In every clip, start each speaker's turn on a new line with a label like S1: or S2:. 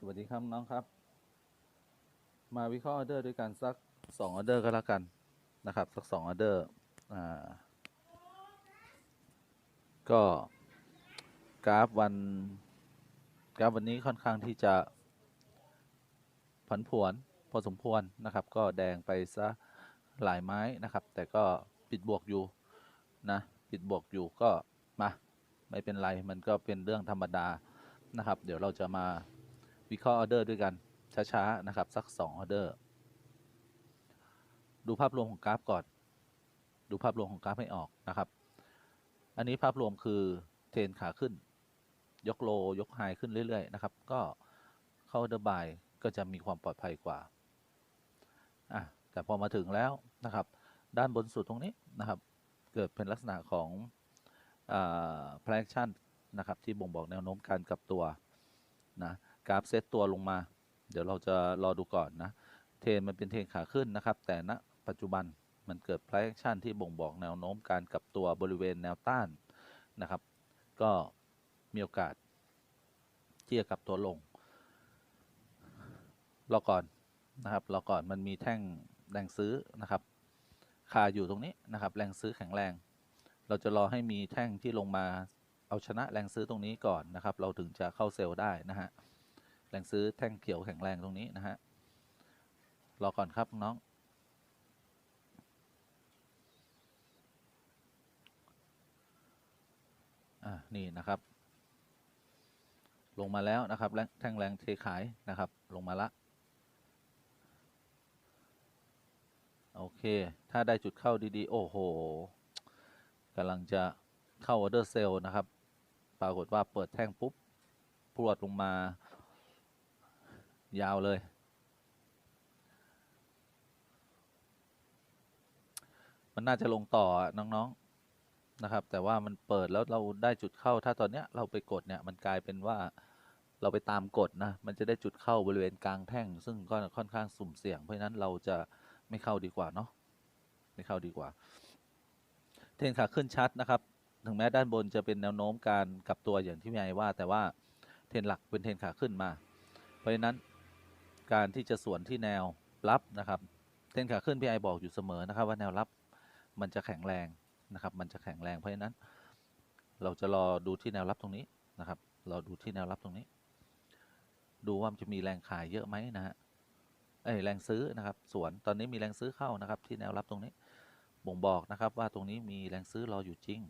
S1: สวัสดีครับน้องครับ มาวิเคราะห์ออเดอร์ด้วยกันสักสองออเดอร์ก็แล้วกันนะครับ สักสองออเดอร์อ่าก็กราฟวันกราฟวันนี้ค่อนข้างที่จะผันผวนพอสมควรนะครับ ก็แดงไปซะหลายไม้นะครับ แต่ก็ปิดบวกอยู่นะปิดบวกอยู่ก็มาไม่เป็นไรมันก็เป็นเรื่องธรรมดานะครับ เดี๋ยวเราจะมา วิเคราะห์ออเดอร์ด้วยกัน ช้าๆ นะครับ สัก2ออเดอร์ ดูภาพรวมของกราฟก่อน ดูภาพรวมของกราฟให้ออกนะครับ อันนี้ภาพรวมคือเทรนขาขึ้น ยกโล ยกไฮขึ้นเรื่อย ๆ นะครับ ก็เข้าเดอร์บายก็จะมีความปลอดภัยกว่าอะแต่พอมาถึงแล้วนะครับ ด้านบนสุดตรงนี้นะครับ เกิดเป็นลักษณะของแพล c ชั่นนะครับ ที่บ่งบอกแนวโน้มการกลับตัวนะ กราฟเซตตัวลงมา เดี๋ยวเราจะรอดูก่อนนะ เทนมันเป็นเทนขาขึ้นนะครับ แต่ณปัจจุบันมันเกิด price action ที่บ่งบอกแนวโน้มการกลับตัวบริเวณแนวต้านนะครับ ก็มีโอกาสที่จะกลับตัวลงรอก่อนนะครับรอก่อนมันมีแท่งแรงซื้อนะครับคาอยู่ตรงนี้นะครับ แรงซื้อแข็งแรง เราจะรอให้มีแท่งที่ลงมาเอาชนะแรงซื้อตรงนี้ก่อนนะครับ เราถึงจะเข้าเซลล์ได้นะฮะ แรงซื้อแท่งเขียวแข็งแรงตรงนี้นะฮะ รอก่อนครับน้อง อ่า นี่นะครับ ลงมาแล้วนะครับแรงแท่งแรงเทขายนะครับ ลงมาละ โอเค ถ้าได้จุดเข้าดีๆ โอ้โหกำลังจะเข้าออเดอร์เซลล์นะครับ ปรากฏว่าเปิดแท่งปุ๊บ พรวดลงมา ยาวเลย มันน่าจะลงต่อน้องๆนะครับ แต่ว่ามันเปิดแล้วเราได้จุดเข้า ถ้าตอนเนี้ยเราไปกดเนี่ยมันกลายเป็นว่าเราไปตามกดนะ มันจะได้จุดเข้าบริเวณกลางแท่ง ซึ่งก็ค่อนข้างสุ่มเสี่ยง เพราะฉะนั้นเราจะไม่เข้าดีกว่าเนาะ ไม่เข้าดีกว่า เทรนขาขึ้นชัดนะครับ ถึงแม้ด้านบนจะเป็นแนวโน้มการกลับตัวอย่างที่พี่ไอว่า แต่ว่าเทรนหลักเป็นเทรนขาขึ้นมา เพราะฉะนั้น การที่จะสวนที่แนวรับนะครับเทรนขาขึ้นพี่ไอบอกอยู่เสมอนะครับ ว่าแนวรับมันจะแข็งแรงนะครับ มันจะแข็งแรงเพราะฉะนั้น เราจะรอดูที่แนวรับตรงนี้นะครับเราดูที่แนวรับตรงนี้ ดูว่ามันจะมีแรงขายเยอะไหมนะฮะเอ้แรงซื้อนะครับ สวนตอนนี้มีแรงซื้อเข้านะครับ ที่แนวรับตรงนี้ บ่งบอกนะครับ ว่าตรงนี้มีแรงซื้อรออยู่จริง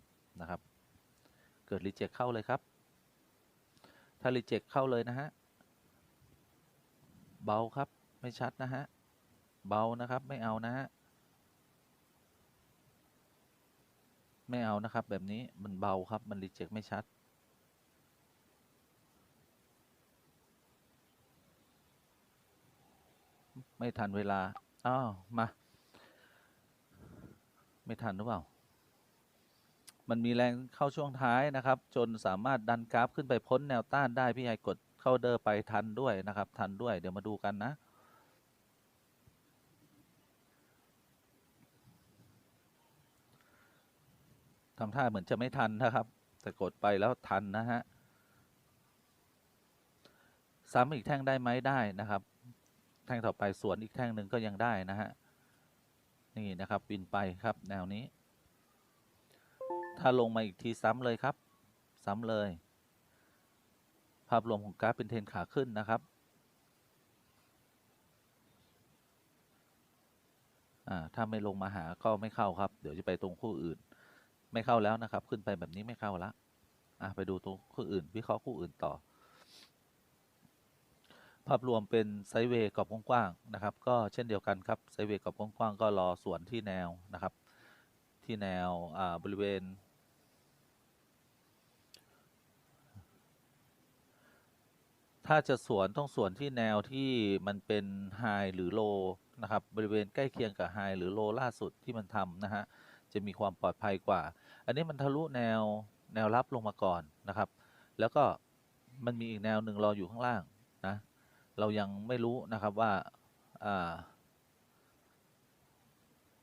S1: นะครับ เกิดรีเจ็คเข้าเลยครับ ถ้ารีเจ็คเข้าเลยนะฮะ เบาครับ ไม่ชัดนะฮะ เบานะครับ ไม่เอานะฮะ ไม่เอานะครับ แบบนี้มันเบาครับ มันรีเจ็คไม่ชัด ไม่ทันเวลา อ้าว มา ไม่ทันหรือเปล่า มันมีแรงเข้าช่วงท้ายนะครับ จนสามารถดันกราฟขึ้นไปพ้นแนวต้านได้ พี่ไอกด เข้าเดอร์ไปทันด้วยนะครับ ทันด้วยเดี๋ยวมาดูกันนะทำท่าเหมือนจะไม่ทันนะครับ แต่กดไปแล้วทันนะฮะซ้ำอีกแท่งได้ไหมได้นะครับ แท่งต่อไปสวนอีกแท่งหนึ่งก็ยังได้นะฮะนี่นะครับบินไปครับแนวนี้ ถ้าลงมาอีกทีซ้ำเลยครับ ซ้ำเลย ภาพรวมของกราฟเป็นเทรนขาขึ้นนะครับถ้าไม่ลงมาหาก็ไม่เข้าครับ เดี๋ยวจะไปตรงคู่อื่น ไม่เข้าแล้วนะครับ ขึ้นไปแบบนี้ไม่เข้าละอะไปดูตรงคู่อื่น วิเคราะห์คู่อื่นต่อ ภาพรวมเป็นไซเวย์กรอบกว้างๆนะครับ ก็เช่นเดียวกันครับไซเวย์กรอบกว้างๆก็รอส่วนที่แนวนะครับ ที่แนวบริเวณ ถ้าจะสวนต้องสวนที่แนวที่มันเป็นไฮหรือโลนะครับ บริเวณใกล้เคียงกับไฮหรือโลล่าสุดที่มันทำนะฮะ จะมีความปลอดภัยกว่า อันนี้มันทะลุแนวแนวรับลงมาก่อนนะครับ แล้วก็มันมีอีกแนวหนึ่งรออยู่ข้างล่างนะ เรายังไม่รู้นะครับว่า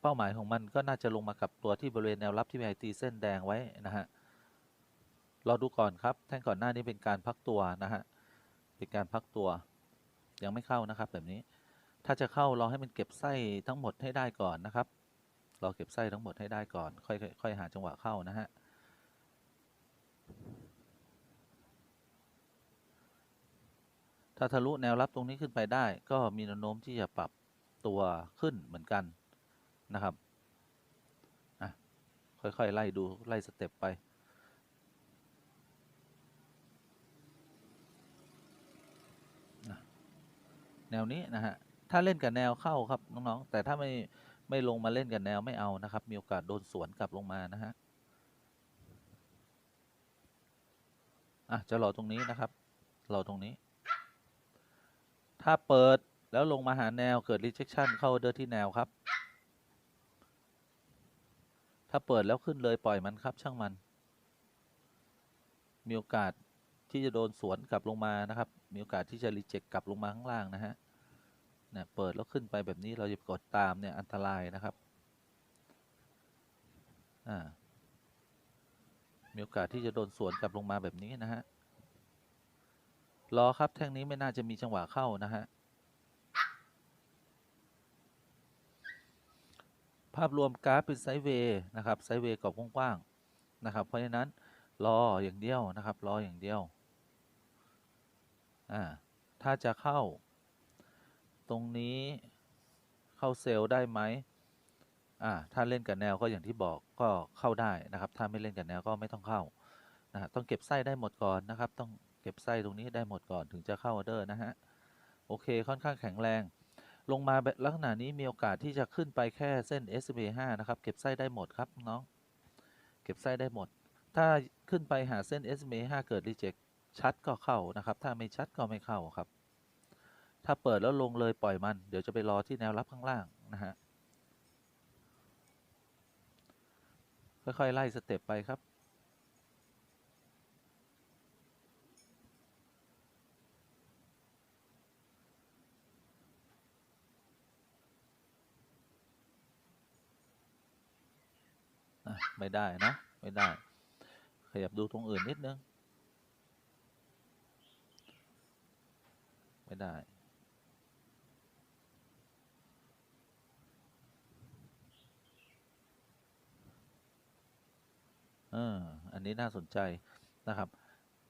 S1: เป้าหมายของมันก็น่าจะลงมากับตัวที่บริเวณแนวรับที่มีไอตีเส้นแดงไว้นะฮะ รอดูก่อนครับ แท่งก่อนหน้านี้เป็นการพักตัวนะฮะ เป็นการพักตัว ยังไม่เข้านะครับ แบบนี้ ถ้าจะเข้า รอ ให้มันเก็บไส้ทั้งหมดให้ได้ก่อนนะครับ รอ เก็บไส้ทั้งหมดให้ได้ก่อน ค่อยค่อยหาจังหวะเข้านะฮะถ้าทะลุแนวรับตรงนี้ขึ้นไปได้ ก็มีแนวโน้มที่จะปรับตัวขึ้นเหมือนกันนะครับ อะ ค่อย ๆ ไล่ดูไล่สเต็ปไป แนวนี้นะฮะถ้าเล่นกับแนวเข้าครับน้องๆแต่ถ้าไม่ไม่ลงมาเล่นกับแนวไม่เอานะครับ มีโอกาสโดนสวนกลับลงมานะฮะอะจะรอตรงนี้นะครับรอตรงนี้ ถ้าเปิดแล้วลงมาหาแนวเกิด rejection เข้าเดอร์ที่แนวครับ ถ้าเปิดแล้วขึ้นเลยปล่อยมันครับ ช่างมัน มีโอกาสที่จะโดนสวนกลับลงมานะครับ มีโอกาสที่จะรีเจ็คกลับลงมาข้างล่างนะฮะ เนี่ยเปิดแล้วขึ้นไปแบบนี้เราจะกดตามเนี่ยอันตรายนะครับอ่ามีโอกาสที่จะโดนสวนกลับลงมาแบบนี้นะฮะรอครับแท่งนี้ไม่น่าจะมีจังหวะเข้านะฮะภาพรวมกราฟเป็นไซด์เวย์นะครับไซด์เวย์กรอบกว้างๆนะครับ เพราะฉะนั้นรออย่างเดียวนะครับรออย่างเดียวอ่าถ้าจะเข้า ตรงนี้เข้าเซลล์ได้ไหมอ่าถ้าเล่นกับแนวก็อย่างที่บอกก็เข้าได้นะครับ ถ้าไม่เล่นกับแนวก็ไม่ต้องเข้านะต้องเก็บไส้ได้หมดก่อนนะครับ ต้องเก็บไส้ตรงนี้ได้หมดก่อนถึงจะเข้าออเดอร์นะฮะโอเคค่อนข้างแข็งแรง ลงมาลักษณะนี้มีโอกาสที่จะขึ้นไปแค่เส้น SMA 5นะครับ เก็บไส้ได้หมดครับน้องเก็บไส้ได้หมด ถ้าขึ้นไปหาเส้น SMA 5เกิด reject ชัดก็เข้านะครับ ถ้าไม่ชัดก็ไม่เข้าครับ ถ้าเปิดแล้วลงเลยปล่อยมัน เดี๋ยวจะไปรอที่แนวรับข้างล่างนะฮะ ค่อย ๆ ไล่สเต็ปไปครับ ไม่ได้นะ ไม่ได้ ขยับดูตรงอื่นนิดนึง ไม่ได้ อออันนี้น่าสนใจนะครับ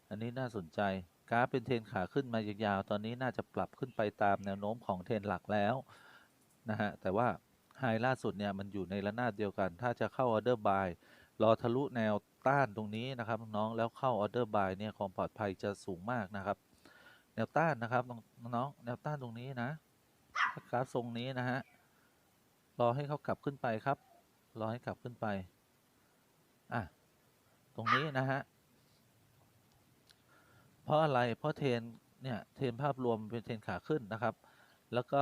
S1: อันนี้น่าสนใจกราฟเป็นเทนขาขึ้นมายาวๆ ตอนนี้น่าจะปรับขึ้นไปตามแนวโน้มของเทนหลักแล้วนะฮะ แต่ว่าไฮล่าสุดเนี่ยมันอยู่ในระนาบเดียวกัน ถ้าจะเข้าออเดอร์บายรอทะลุแนวต้านตรงนี้นะครับน้องแล้วเข้าออเดอร์บายเนี่ยความปลอดภัยจะสูงมากนะครับ แนวต้านนะครับน้องแนวต้านตรงนี้นะกราฟทรงนี้นะฮะรอให้เขากลับขึ้นไปครับ รอให้กลับขึ้นไปอะ ตรงนี้นะฮะ เพราะอะไร เพราะเทรนเนี่ยเทรนภาพรวมเป็นเทรนขาขึ้นนะครับ แล้วก็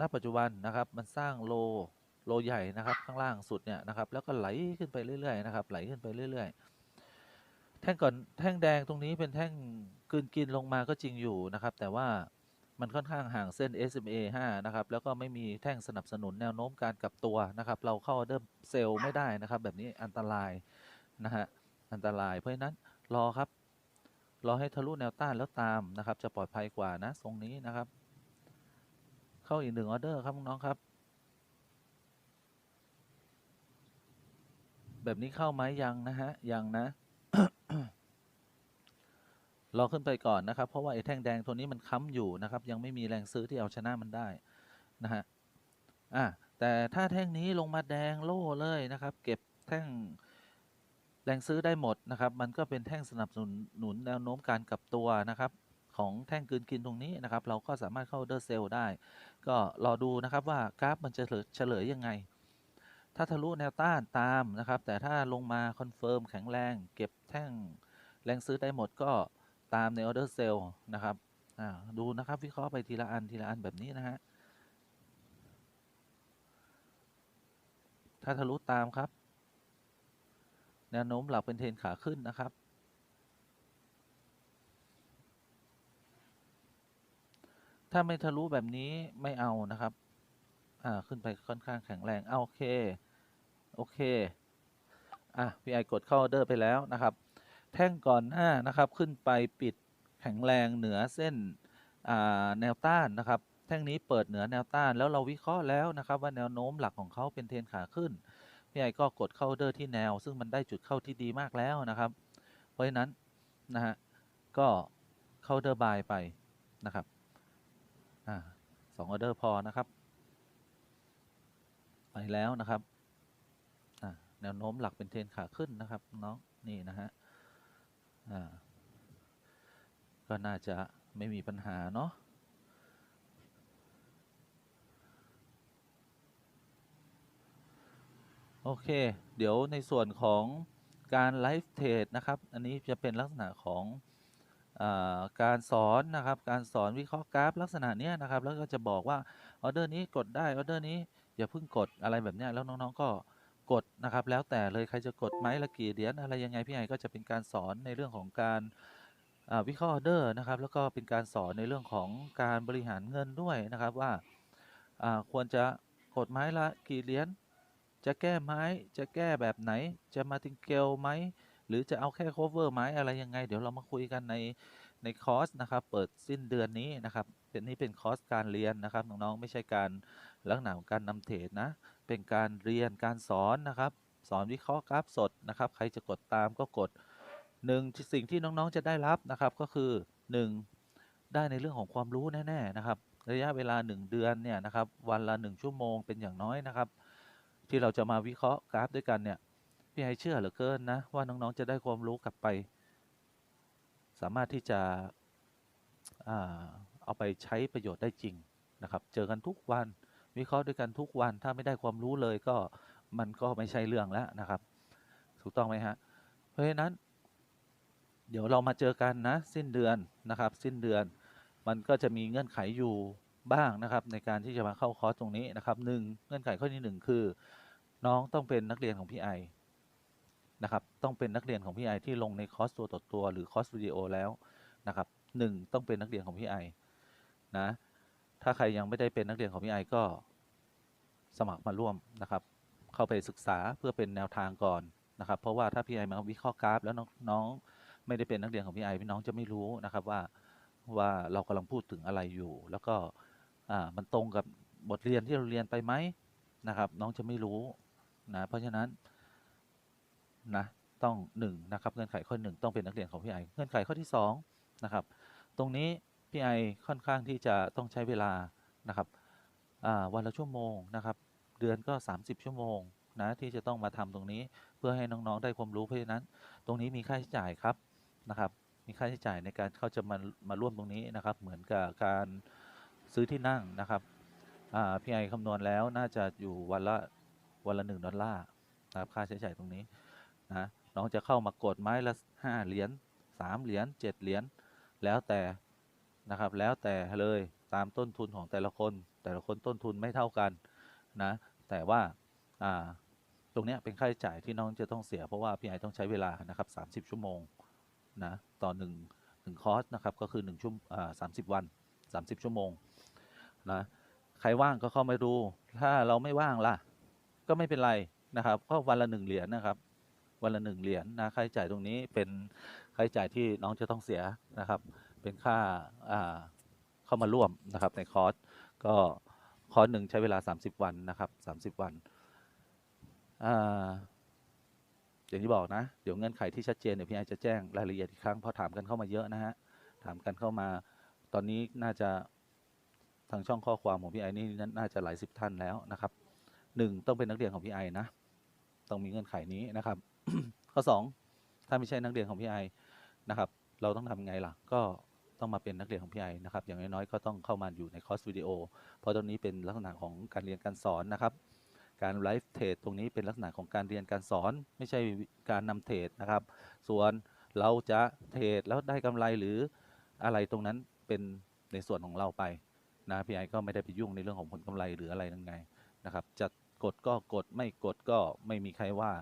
S1: ณปัจจุบันนะครับมันสร้างโลโลใหญ่นะครับข้างล่างสุดเนี่ยนะครับ แล้วก็ไหลขึ้นไปเรื่อยๆนะครับ ไหลขึ้นไปเรื่อย ๆ แท่งก่อนแท่งแดงตรงนี้เป็นแท่งกืนกินลงมาก็จริงอยู่นะครับ แต่ว่ามันค่อนข้างห่างเส้น SMA 5 นะครับ แล้วก็ไม่มีแท่งสนับสนุนแนวโน้มการกลับตัวนะครับ เราเข้าเดิมเซลล์ไม่ได้นะครับ แบบนี้อันตรายนะฮะ อันตราย เพราะฉะนั้นรอครับ รอให้ทะลุแนวต้านแล้วตามนะครับ จะปลอดภัยกว่านะทรงนี้นะครับ เข้าอีกหนึ่งออเดอร์ครับน้องๆครับ แบบนี้เข้าไหมยังนะฮะยังนะรอขึ้นไปก่อนนะครับ เพราะว่าไอ้แท่งแดงตัวนี้มันค้ำอยู่นะครับ ยังไม่มีแรงซื้อที่เอาชนะมันได้นะฮะอะแต่ถ้าแท่งนี้ลงมาแดงโล่เลยนะครับ เก็บแท่ง แรงซื้อได้หมดนะครับ มันก็เป็นแท่งสนับสนุนหนุนแนวโน้มการกลับตัวนะครับ ของแท่งกืนกินตรงนี้นะครับ เราก็สามารถเข้าเดอร์เซลได้ ก็รอดูนะครับว่ากราฟมันจะเฉลยยังไง ถ้าทะลุแนวต้านตามนะครับ แต่ถ้าลงมาคอนเฟิร์มแข็งแรงเก็บแท่งแรงซื้อได้หมดก็ตามในออเดอร์เซลนะครับอ่าดูนะครับวิเคราะห์ไปทีละอันทีละอันแบบนี้นะฮะถ้าทะลุตามครับ แนวโน้มหลักเป็นเทรนขาขึ้นนะครับ ถ้าไม่ทะลุแบบนี้ไม่เอานะครับ อ่า ขึ้นไปค่อนข้างแข็งแรงเอาโอเค โอเค อะพี่ไอกดเข้าออเดอร์ไปแล้วนะครับ แท่งก่อนหน้านะครับ ขึ้นไปปิดแข็งแรงเหนือเส้น อ่า แนวต้านนะครับ แท่งนี้เปิดเหนือแนวต้านแล้วเราวิเคราะห์แล้วนะครับ ว่าแนวโน้มหลักของเขาเป็นเทรนขาขึ้น พี่ไอก็กดเข้าเดอร์ที่แนว ซึ่งมันได้จุดเข้าที่ดีมากแล้วนะครับ เพราะฉะนั้นนะฮะก็เข้าเดอร์บายไปนะครับอ่าสองออเดอร์พอนะครับ ไปแล้วนะครับอ่าแนวโน้มหลักเป็นเทรนขาขึ้นนะครับน้องนี่นะฮะอ่าก็น่าจะไม่มีปัญหาเนาะ โอเค เดี๋ยวในส่วนของการไลฟ์เทรดนะครับ อันนี้จะเป็นลักษณะของอการสอนนะครับ การสอนวิเคราะห์กราฟลักษณะเนี้ยนะครับ แล้วก็จะบอกว่าออเดอร์นี้กดได้ออเดอร์นี้อย่าเพิ่งกดอะไรแบบเนี้ยแล้วน้องๆก็กดนะครับ แล้วแต่เลยใครจะกดไหมละกี่เหรียญอะไรยังไงพี่ไอก็จะเป็นการสอนในเรื่องของการวิเคราะห์ออเดอร์นะครับ แล้วก็เป็นการสอนในเรื่องของการบริหารเงินด้วยนะครับว่าอ่าควรจะกดไม้ละกี่เหรียญ จะแก้ไม้ จะแก้แบบไหน จะมาติงเกลไหม หรือจะเอาแค่ cover ไหมอะไรยังไง เดี๋ยวเรามาคุยกันในในคอร์สนะครับ เปิดสิ้นเดือนนี้นะครับเป็นนี่เป็นคอร์สการเรียนนะครับน้องๆไม่ใช่การลักษณะของการนำเทรดนะ เป็นการเรียนการสอนนะครับ สอนวิเคราะห์กราฟสดนะครับ ใครจะกดตามก็กดหนึ่งสิ่งที่น้องๆจะได้รับนะครับก็คือหนึ่งได้ในเรื่องของความรู้แน่ๆนะครับ ระยะเวลา 1 เดือนเนี่ยนะครับ วันละ 1 ชั่วโมงเป็นอย่างน้อยนะครับ ที่เราจะมาวิเคราะห์กราฟด้วยกันเนี่ยพี่ไอเชื่อเหลือเกินนะว่าน้องๆจะได้ความรู้กลับไป สามารถที่จะอเอาไปใช้ประโยชน์ได้จริงนะครับ เจอกันทุกวันวิเคราะห์ด้วยกันทุกวันถ้าไม่ได้ความรู้เลยก็มันก็ไม่ใช่เรื่องแล้วนะครับ ถูกต้องไหมฮะเพราะฉะนั้น เดี๋ยวเรามาเจอกันนะ สิ้นเดือนนะครับ สิ้นเดือนมันก็จะมีเงื่อนไขอยู่ บ้างนะครับ ในการที่จะมาเข้าคอร์สตรงนี้นะครับหนึ่งเงื่อนไขข้อที่หนึ่งคือ น้องต้องเป็นนักเรียนของพี่ไอนะครับต้องเป็นนักเรียนของพี่ไอที่ลงในคอร์สตัวต่อตัว หรือคอร์สวิดีโอแล้วนะครับหนึ่งต้องเป็นนักเรียนของพี่ไอนะถ้าใครยังไม่ได้เป็นนักเรียนของพี่ไอก็สมัครมาร่วมนะครับ เข้าไปศึกษาเพื่อเป็นแนวทางก่อนนะครับ เพราะว่าถ้าพี่ไอมาวิเคราะห์กราฟ แล้วน้องไม่ได้เป็นนักเรียนของพี่ไอพี่น้องจะไม่รู้นะครับว่าว่าเรากำลังพูดถึงอะไรอยู่ แล้วก็ อ่ามันตรงกับบทเรียนที่เราเรียนไปไหมนะครับ น้องจะไม่รู้นะเพราะฉะนั้นนะต้องหนึ่งนะครับเงื่อนไขข้อหนึ่งต้องเป็นนักเรียนของพี่ไอเงื่อนไขข้อที่สองนะครับตรงนี้พี่ไอค่อนข้างที่จะต้องใช้เวลานะครับอ่าวันละชั่วโมงนะครับเดือนก็ 30 ชั่วโมงนะที่จะต้องมาทำตรงนี้เพื่อให้น้องๆได้ความรู้เพราะฉะนั้น ตรงนี้มีค่าใช้จ่ายครับนะครับ มีค่าใช้จ่ายในการเขาจะมามาร่วมตรงนี้นะครับ เหมือนกับการ ซื้อที่นั่งนะครับพี่ไอคำนวณแล้วน่าจะอยู่วันละวันละหนึ่งดอลลาร์นะครับค่าใช้จ่ายตรงนี้นะน้องจะเข้ามากดไม้ละห้าเหรียญสามเหรียญเจ็ดเหรียญแล้วแต่นะครับแล้วแต่เลยตามต้นทุนของแต่ละคน แต่ละคนต้นทุนไม่เท่ากันนะแต่ว่าตรงนี้เป็นค่าใช้จ่ายที่น้องจะต้องเสียเพราะว่าพี่ไอต้องใช้เวลานะครับ30 ชั่วโมงนะต่อหนึ่งหนึ่งคอร์สนะครับก็คือ1ชั่วอ่าสามสิบวัน 30 ชั่วโมง นะใครว่างก็เข้ามาดู ถ้าเราไม่ว่างล่ะ ก็ไม่เป็นไรนะครับก็วันละหนึ่งเหรียญนะครับ วันละหนึ่งเหรียญนะค่าใช้จ่ายตรงนี้เป็นค่าใช้จ่ายที่น้องจะต้องเสียนะครับ เป็นค่าอ่าเข้ามาร่วมนะครับ ในคอร์สก็คอร์สหนึ่งใช้เวลา 30 วันนะครับ 30 วันอ่าอย่างที่บอกนะ เดี๋ยวเงื่อนไขที่ชัดเจนเดี๋ยวพี่ไอจะแจ้งรายละเอียดอีกครั้งเพราะถามกันเข้ามาเยอะนะฮะถามกันเข้ามา ตอนนี้น่าจะ ทางช่องข้อความของพี่ไอนี่น่าจะหลายสิบท่านแล้วนะครับหนึ่งต้องเป็นนักเรียนของพี่ไอนะ ต้องมีเงื่อนไขนี้นะครับ ข้อสองถ้าไม่ใช่นักเรียนของพี่ไอนะครับ เราต้องทำยังไงล่ะ ก็ต้องมาเป็นนักเรียนของพี่ไอนะครับ อย่างน้อยๆก็ต้องเข้ามาอยู่ในคอร์สวิดีโอ เพราะตรงนี้เป็นลักษณะของการเรียนการสอนนะครับ การไลฟ์เทรดตรงนี้เป็นลักษณะของการเรียนการสอน ไม่ใช่การนำเทรดนะครับ ส่วนเราจะเทรดแล้วได้กำไรหรืออะไรตรงนั้นเป็นในส่วนของเราไป นะพี่ไอก็ไม่ได้ไปยุ่งในเรื่องของผลกำไรหรืออะไรยังไงนะครับ จะกดก็กดไม่กดก็ไม่มีใครว่า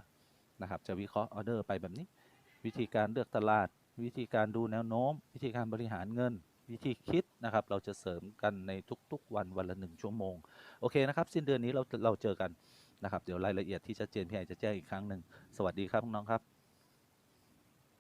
S1: นะครับ จะวิเคราะห์ออเดอร์ไปแบบนี้ วิธีการเลือกตลาด วิธีการดูแนวโน้ม วิธีการบริหารเงิน วิธีคิดนะครับ เราจะเสริมกันในทุกๆ วันวันละหนึ่งชั่วโมง โอเคนะครับ สิ้นเดือนนี้เราเราเจอกันนะครับ เดี๋ยวรายละเอียดที่ชัดเจนพี่ไอจะแจ้งอีกครั้งหนึ่งสวัสดีครับน้องครับ